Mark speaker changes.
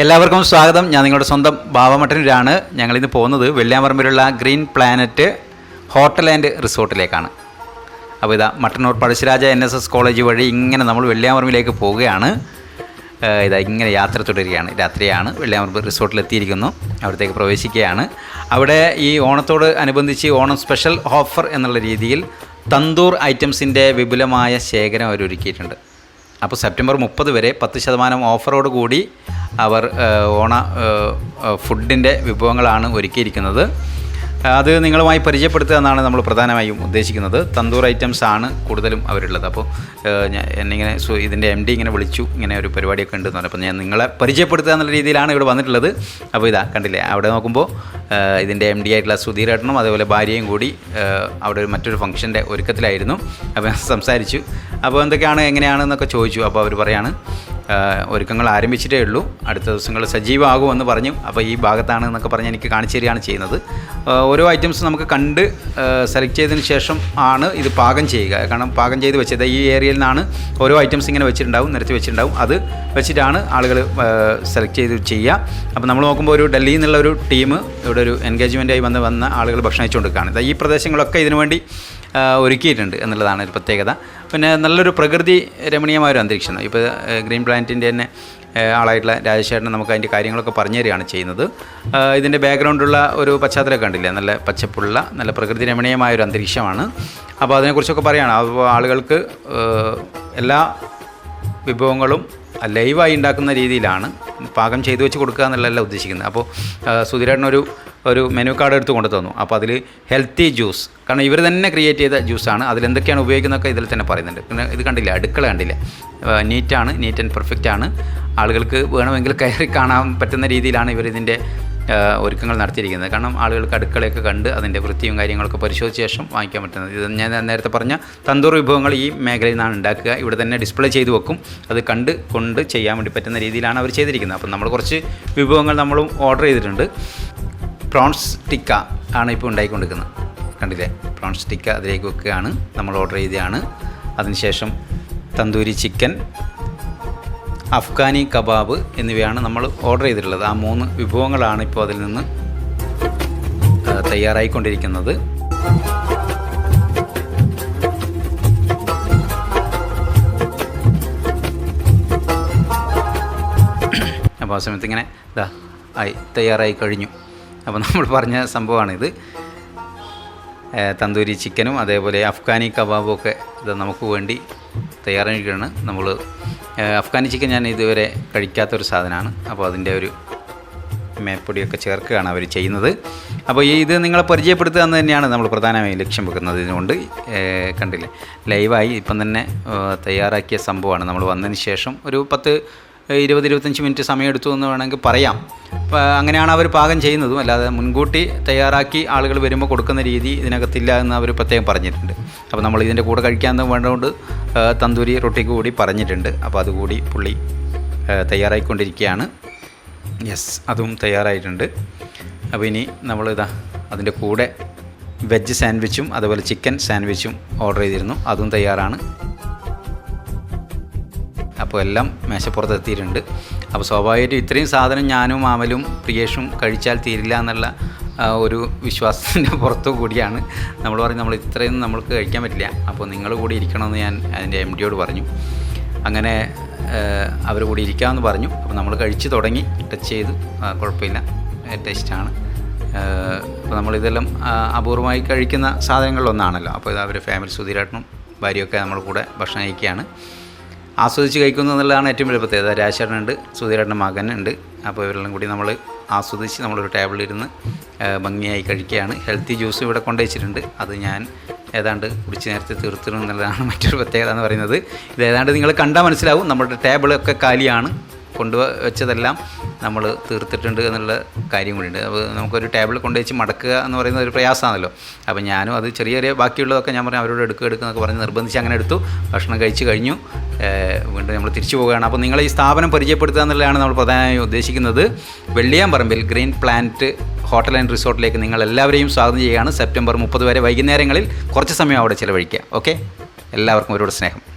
Speaker 1: എല്ലാവർക്കും സ്വാഗതം. ഞാൻ നിങ്ങളുടെ സ്വന്തം ബാവമട്ടനിലാണ് ഞങ്ങളിന്ന് പോകുന്നത് വെള്ളിയാമ്പറമ്പിലുള്ള ഗ്രീൻ പ്ലാനറ്റ് ഹോട്ടൽ ആൻഡ് റിസോർട്ടിലേക്കാണ്. അപ്പോൾ ഇതാ Mattannur Pazhassiraja N S S college വഴി ഇങ്ങനെ നമ്മൾ വെള്ളിയാമ്പറമ്പിലേക്ക് പോവുകയാണ്. ഇതാ ഇങ്ങനെ യാത്ര തുടരുകയാണ് രാത്രിയാണ് വെള്ളിയാമ്പറമ്പ് റിസോർട്ടിലെത്തിയിരിക്കുന്നു അവിടത്തേക്ക് പ്രവേശിക്കുകയാണ്. അവിടെ ഈ ഓണത്തോട് അനുബന്ധിച്ച് ഓണം സ്പെഷ്യൽ ഓഫർ എന്നുള്ള രീതിയിൽ തന്തൂർ ഐറ്റംസിന്റെ വിപുലമായ ശേഖരം അവർ ഒരുക്കിയിട്ടുണ്ട് അപ്പോൾ സെപ്റ്റംബർ മുപ്പത് വരെ പത്ത് ശതമാനം ഓഫറോട് കൂടി അവർ ഓണ ഫുഡിന്റെ വിഭവങ്ങളാണ് ഒരുക്കിയിരിക്കുന്നത്. അത് നിങ്ങളുമായി പരിചയപ്പെടുത്തുക എന്നാണ് നമ്മൾ പ്രധാനമായും ഉദ്ദേശിക്കുന്നത്. തന്തൂർ ഐറ്റംസ് ആണ് കൂടുതലും അവരുള്ളത്. അപ്പോൾ ഞാൻ എന്നിങ്ങനെ സോ ഇതിന്റെ എം ഡി ഇങ്ങനെ വിളിച്ചു ഇങ്ങനെ ഒരു പരിപാടിയൊക്കെ ഉണ്ടെന്ന് പറഞ്ഞു അപ്പോൾ ഞാൻ നിങ്ങളെ പരിചയപ്പെടുത്തുക എന്നുള്ള രീതിയിലാണ് ഇവിടെ വന്നിട്ടുള്ളത്. അപ്പോൾ ഇതാ കണ്ടില്ലേ? അവിടെ നോക്കുമ്പോൾ ഇതിന്റെ എം ഡി ആയിട്ടുള്ള സുധീരേട്ടനും അതേപോലെ ഭാര്യയും കൂടി അവിടെ ഒരു മറ്റൊരു ഫംഗ്ഷന്റെ ഒരുക്കത്തിലായിരുന്നു. അപ്പോൾ സംസാരിച്ചു. അപ്പോൾ എന്തൊക്കെയാണ് എങ്ങനെയാണെന്നൊക്കെ ചോദിച്ചു. അപ്പോൾ അവർ പറയാണ് ഒരുക്കങ്ങൾ ആരംഭിച്ചിട്ടേ ഉള്ളൂ. അടുത്ത ദിവസങ്ങൾ സജീവമാകുമെന്ന് പറഞ്ഞു. അപ്പോൾ ഈ ഭാഗത്താണ് എന്നൊക്കെ പറഞ്ഞ് എനിക്ക് കാണിച്ചു തരികയാണ് ചെയ്യുന്നത്. ഓരോ ഐറ്റംസ് നമുക്ക് കണ്ട് സെലക്ട് ചെയ്തതിന് ശേഷം ആണ് ഇത് പാകം ചെയ്യുക. കാരണം പാകം ചെയ്ത് വെച്ചത് ഈ ഏരിയയിൽ നിന്നാണ് ഓരോ ഐറ്റംസ് ഇങ്ങനെ വെച്ചിട്ടുണ്ടാവും നിരത്തി വെച്ചിട്ടുണ്ടാവും. അത് വെച്ചിട്ടാണ് ആളുകൾ സെലക്ട് ചെയ്ത് ചെയ്യുക. അപ്പോൾ നമ്മൾ നോക്കുമ്പോൾ ഒരു ഡൽഹിയിൽ നിന്നുള്ള ഒരു ടീം ഇവിടെ ഒരു എൻഗേജ്മെന്റായി വന്ന് വന്ന ആളുകൾ ഭക്ഷണം അയച്ചുകൊണ്ടിരിക്കുകയാണ് ഈ പ്രദേശങ്ങളൊക്കെ ഇതിനു വേണ്ടി ആ, ഒരുക്കിയിട്ടുണ്ട് എന്നുള്ളതാണ് ഒരു പ്രത്യേകത. പിന്നെ നല്ലൊരു പ്രകൃതി രമണീയമായ ഒരു അന്തരീക്ഷം. ഇപ്പോൾ ഗ്രീൻ പ്ലാനറ്റിന്റെ തന്നെ ആളായിട്ടുള്ള രാജശേഖരൻ നമുക്ക് അതിന്റെ കാര്യങ്ങളൊക്കെ പറഞ്ഞു തരികയാണ് ചെയ്യുന്നത്. ഇതിന്റെ ബാക്ക്ഗ്രൗണ്ടുള്ള ഒരു പശ്ചാത്തലമൊക്കെ കണ്ടില്ല? നല്ല പച്ചപ്പുള്ള നല്ല പ്രകൃതി രമണീയമായ ഒരു അന്തരീക്ഷമാണ്. അപ്പോൾ അതിനെക്കുറിച്ചൊക്കെ പറയുകയാണ് അപ്പോൾ ആളുകൾക്ക് എല്ലാ വിഭവങ്ങളും ലൈവായി ഉണ്ടാക്കുന്ന രീതിയിലാണ് പാകം ചെയ്തു വെച്ച് കൊടുക്കുക എന്നുള്ളതല്ല ഉദ്ദേശിക്കുന്നത്. അപ്പോൾ സുധീരേട്ടൻ ഒരു മെനു കാർഡ് എടുത്ത് കൊണ്ടു തന്നു. അപ്പോൾ അതിൽ ഹെൽത്തി ജ്യൂസ് കാരണം ഇവർ തന്നെ ക്രിയേറ്റ് ചെയ്ത ജ്യൂസാണ് അതിലെന്തൊക്കെയാണ് ഉപയോഗിക്കുന്നതൊക്കെ ഇതിൽ തന്നെ പറയുന്നുണ്ട്. പിന്നെ ഇത് കണ്ടില്ല? അടുക്കള കണ്ടില്ല? നീറ്റാണ് നീറ്റ് ആൻഡ് പെർഫെക്റ്റ് ആണ്. ആളുകൾക്ക് വേണമെങ്കിൽ കയറി കാണാൻ പറ്റുന്ന രീതിയിലാണ് ഇവരിതിന്റെ ഒരുക്കങ്ങൾ നടത്തിയിരിക്കുന്നത്. കാരണം ആളുകൾക്ക് അടുക്കളയൊക്കെ കണ്ട് അതിന്റെ വൃത്തിയും കാര്യങ്ങളൊക്കെ പരിശോധിച്ച ശേഷം വാങ്ങിക്കാൻ പറ്റുന്നത്. ഇത് ഞാൻ നേരത്തെ പറഞ്ഞ തന്തൂർ വിഭവങ്ങൾ ഈ മേഖലയിൽ നിന്നാണ് ഉണ്ടാക്കുക. ഇവിടെ തന്നെ ഡിസ്പ്ലേ ചെയ്തു വെക്കും. അത് കണ്ട് കൊണ്ട് ചെയ്യാൻ വേണ്ടി പറ്റുന്ന രീതിയിലാണ് അവർ ചെയ്തിരിക്കുന്നത്. അപ്പം നമ്മൾ കുറച്ച് വിഭവങ്ങൾ നമ്മളും ഓർഡർ ചെയ്തിട്ടുണ്ട്. പ്രോൺസ് ടിക്ക ആണ് ഇപ്പോൾ ഉണ്ടായിക്കൊണ്ടിരിക്കുന്നത്. കണ്ടില്ലേ? പ്രോൺസ് ടിക്ക അതിലേക്ക് വെക്കുകയാണ്. നമ്മൾ ഓർഡർ ചെയ്തതാണ്. അതിനുശേഷം തന്തൂരി ചിക്കൻ അഫ്ഗാനി കബാബ് എന്നിവയാണ് നമ്മൾ ഓർഡർ ചെയ്തിട്ടുള്ളത്. ആ മൂന്ന് വിഭവങ്ങളാണ് ഇപ്പോൾ അതിൽ നിന്ന് തയ്യാറായിക്കൊണ്ടിരിക്കുന്നത്. അപ്പോൾ ആ സമയത്ത് ഇങ്ങനെ ഇതാ ആയി തയ്യാറായി കഴിഞ്ഞു. അപ്പോൾ നമ്മൾ പറഞ്ഞ സംഭവമാണിത്. തന്തൂരി ചിക്കനും അതേപോലെ അഫ്ഗാനി കബാബും ഒക്കെ ഇത് നമുക്ക് വേണ്ടി തയ്യാറായിരിക്കുകയാണ് നമ്മൾ അഫ്ഗാനി ചിക്കൻ ഞാൻ ഇതുവരെ കഴിക്കാത്തൊരു സാധനമാണ്. അപ്പോൾ അതിന്റെ ഒരു മേപ്പൊടിയൊക്കെ ചേർക്കുകയാണ് അവർ ചെയ്യുന്നത്. അപ്പോൾ ഈ ഇത് നിങ്ങളെ പരിചയപ്പെടുത്തുക എന്ന് തന്നെയാണ് നമ്മൾ പ്രധാനമായും ലക്ഷ്യം വെക്കുന്നത് ഇതിനുകൊണ്ട്. കണ്ടില്ലേ? ലൈവായി ഇപ്പം തന്നെ തയ്യാറാക്കിയ സംഭവമാണ്. നമ്മൾ വന്നതിന് ശേഷം ഒരു പത്ത് ഇരുപത് ഇരുപത്തഞ്ച് മിനിറ്റ് സമയമെടുത്തു എന്ന് വേണമെങ്കിൽ പറയാം. അങ്ങനെയാണ് അവർ പാകം ചെയ്യുന്നതും. അല്ലാതെ മുൻകൂട്ടി തയ്യാറാക്കി ആളുകൾ വരുമ്പോൾ കൊടുക്കുന്ന രീതി ഇതിനകത്തില്ല എന്ന് അവർ പ്രത്യേകം പറഞ്ഞിട്ടുണ്ട്. അപ്പോൾ നമ്മൾ ഇതിന്റെ കൂടെ കഴിക്കാൻ വേണ്ടതുകൊണ്ട് തന്തൂരി റൊട്ടിക്ക് കൂടി പറഞ്ഞിട്ടുണ്ട്. അപ്പോൾ അതുകൂടി പുള്ളി തയ്യാറായിക്കൊണ്ടിരിക്കുകയാണ്. യെസ് അതും തയ്യാറായിട്ടുണ്ട്. അപ്പോൾ ഇനി നമ്മൾ ഇതാ അതിന്റെ കൂടെ വെജ് സാൻഡ്വിച്ചും അതുപോലെ ചിക്കൻ സാൻഡ്വിച്ചും ഓർഡർ ചെയ്തിരുന്നു. അതും തയ്യാറാണ്. അപ്പോൾ എല്ലാം മേശപ്പുറത്ത് എത്തിയിട്ടുണ്ട് അപ്പോൾ സ്വാഭാവികമായിട്ടും ഇത്രയും സാധനം ഞാനും മാമലും പ്രിയേഷും കഴിച്ചാൽ തീരില്ല എന്നുള്ള ഒരു വിശ്വാസത്തിന്റെ പുറത്തു കൂടിയാണ്. നമ്മൾ പറഞ്ഞു നമ്മൾ ഇത്രയും നമ്മൾക്ക് കഴിക്കാൻ പറ്റില്ല. അപ്പോൾ നിങ്ങൾ കൂടി ഇരിക്കണമെന്ന് ഞാൻ അതിന്റെ എം ഡിയോട് പറഞ്ഞു. അങ്ങനെ അവർ കൂടി ഇരിക്കാമെന്ന് പറഞ്ഞു. അപ്പോൾ നമ്മൾ കഴിച്ച് തുടങ്ങി ടച്ച് ചെയ്ത്. കുഴപ്പമില്ല. ടേസ്റ്റാണ്. അപ്പോൾ നമ്മളിതെല്ലാം അപൂർവമായി കഴിക്കുന്ന സാധനങ്ങളിലൊന്നാണല്ലോ. അപ്പോൾ ഇത് അവർ ഫാമിലി സുധീരേട്ടനും ഭാര്യയൊക്കെ നമ്മൾ കൂടെ ഭക്ഷണം കഴിക്കുകയാണ്. ആസ്വദിച്ച് കഴിക്കുന്നു എന്നുള്ളതാണ് ഏറ്റവും വലിയ പ്രത്യേകത. രാജേട്ടനുണ്ട് സുധീരേട്ടന്റെ മകനുണ്ട്. അപ്പോൾ ഇവരെല്ലാം കൂടി നമ്മൾ ആസ്വദിച്ച് നമ്മളൊരു ടേബിളിലിരുന്ന് ഭംഗിയായി കഴിക്കുകയാണ്. ഹെൽത്തി ജ്യൂസ് ഇവിടെ കൊണ്ടുവച്ചിട്ടുണ്ട്. അത് ഞാൻ ഏതാണ്ട് കുടിച്ച് നേരത്തെ തീർത്തിരുന്നു എന്നുള്ളതാണ് മറ്റൊരു പ്രത്യേകത എന്ന് പറയുന്നത്. ഇത് ഏതാണ്ട് നിങ്ങൾ കണ്ടാൽ മനസ്സിലാവും. നമ്മുടെ ടേബിളൊക്കെ കാലിയാണ്. കൊണ്ടുവച്ചതെല്ലാം നമ്മൾ തീർത്തിട്ടുണ്ട് എന്നുള്ള കാര്യം കൂടിയുണ്ട്. അപ്പോൾ നമുക്കൊരു ടേബിൾ കൊണ്ടുവച്ച് മടക്കുക എന്ന് പറയുന്ന ഒരു പ്രയാസമാണല്ലോ. അപ്പോൾ ഞാനും അത് ചെറിയ ചെറിയ ബാക്കിയുള്ളതൊക്കെ ഞാൻ പറഞ്ഞു അവരോട് എടുക്കുക എടുക്കുക എന്നൊക്കെ പറഞ്ഞ് നിർബന്ധിച്ച് അങ്ങനെ എടുത്തു. ഭക്ഷണം കഴിച്ച് കഴിഞ്ഞു. വീണ്ടും നമ്മൾ തിരിച്ചു പോവുകയാണ്. അപ്പോൾ നിങ്ങൾ ഈ സ്ഥാപനം പരിചയപ്പെടുത്തുക എന്നുള്ളതാണ് നമ്മൾ പ്രധാനമായും ഉദ്ദേശിക്കുന്നത്. വെള്ളിയാമ്പറമ്പിൽ ഗ്രീൻ പ്ലാന്റ് ഹോട്ടൽ ആൻഡ് റിസോർട്ടിലേക്ക് നിങ്ങൾ എല്ലാവരെയും സ്വാഗതം ചെയ്യുകയാണ്. സെപ്റ്റംബർ മുപ്പത് വരെ വൈകുന്നേരങ്ങളിൽ കുറച്ച് സമയം അവിടെ ചിലവഴിക്കുക. ഓക്കെ? എല്ലാവർക്കും ഒരുപാട് സ്നേഹം.